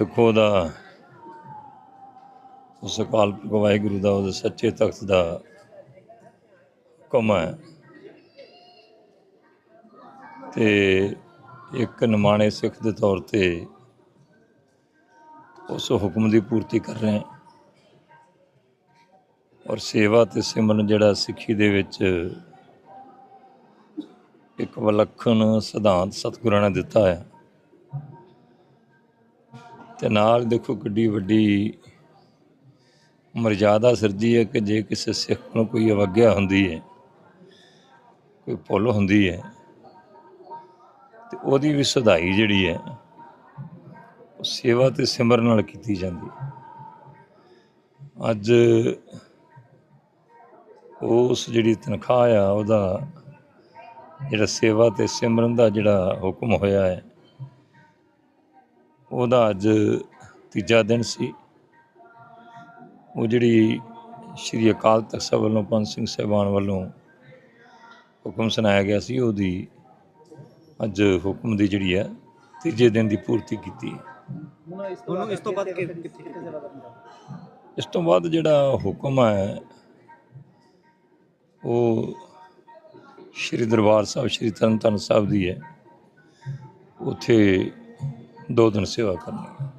ਦੇਖੋ ਦਾ ਉਸ ਅਕਾਲ ਪੁਰਖ ਵਾਹਿਗੁਰੂ ਦਾ, ਉਹਦੇ ਸੱਚੇ ਤਖਤ ਦਾ ਹੁਕਮ ਹੈ। ਤੇ ਇੱਕ ਨਿਮਾਣੇ ਸਿੱਖ ਦੇ ਤੌਰ ਤੇ ਉਸ ਹੁਕਮ ਦੀ ਪੂਰਤੀ ਕਰ ਰਹੇ ਹਾਂ। ਔਰ ਸੇਵਾ ਤੇ ਸਿਮਰਨ ਜਿਹੜਾ ਸਿੱਖੀ ਦੇ ਵਿੱਚ ਇੱਕ ਵਿਲੱਖਣ ਸਿਧਾਂਤ ਸਤਿਗੁਰਾਂ ਨੇ ਦਿੱਤਾ ਹੈ। ਤੇ ਨਾਲ ਦੇਖੋ ਕਿੱਡੀ ਵੱਡੀ ਮਰਜ਼ਾਦਾ ਸਿਰਜੀ ਹੈ ਕਿ ਜੇ ਕਿਸੇ ਸਿੱਖ ਨੂੰ ਕੋਈ ਅਵਗਿਆ ਹੁੰਦੀ ਹੈ, ਕੋਈ ਭੁੱਲ ਹੁੰਦੀ ਹੈ, ਤੇ ਉਹਦੀ ਵੀ ਸੁਧਾਈ ਜਿਹੜੀ ਹੈ, ਉਹ ਸੇਵਾ ਤੇ ਸਿਮਰਨ ਨਾਲ ਕੀਤੀ ਜਾਂਦੀ ਅੱਜ ਉਸ ਜਿਹੜੀ ਤਨਖਾਹ ਆ, ਉਹਦਾ ਜਿਹੜਾ ਸੇਵਾ ਤੇ ਸਿਮਰਨ ਦਾ ਜਿਹੜਾ ਹੁਕਮ ਹੋਇਆ ਹੈ ਉਹਦਾ ਅੱਜ ਤੀਜਾ ਦਿਨ ਸੀ। ਉਹ ਜਿਹੜੀ ਸ਼੍ਰੀ ਅਕਾਲ ਤਖਤ ਸਾਹਿਬ ਵੱਲੋਂ ਪੰਜ ਸਿੰਘ ਸਾਹਿਬਾਨ ਵੱਲੋਂ ਹੁਕਮ ਸੁਣਾਇਆ ਗਿਆ ਸੀ ਉਹਦੀ ਅੱਜ ਹੁਕਮ ਦੀ ਜਿਹੜੀ ਹੈ ਤੀਜੇ ਦਿਨ ਦੀ ਪੂਰਤੀ ਕੀਤੀ ਹੁਣ ਇਸ ਤੋਂ ਬਾਅਦ ਕਿੱਥੇ ਇਸ ਤੋਂ ਬਾਅਦ ਜਿਹੜਾ ਹੁਕਮ ਹੈ ਉਹ ਸ਼੍ਰੀ ਦਰਬਾਰ ਸਾਹਿਬ ਸ਼੍ਰੀ ਤਰਨਤਾਰਨ ਸਾਹਿਬ ਦੀ ਹੈ। ਉੱਥੇ ਦੋ ਦਿਨ ਸੇਵਾ ਕਰਨੀ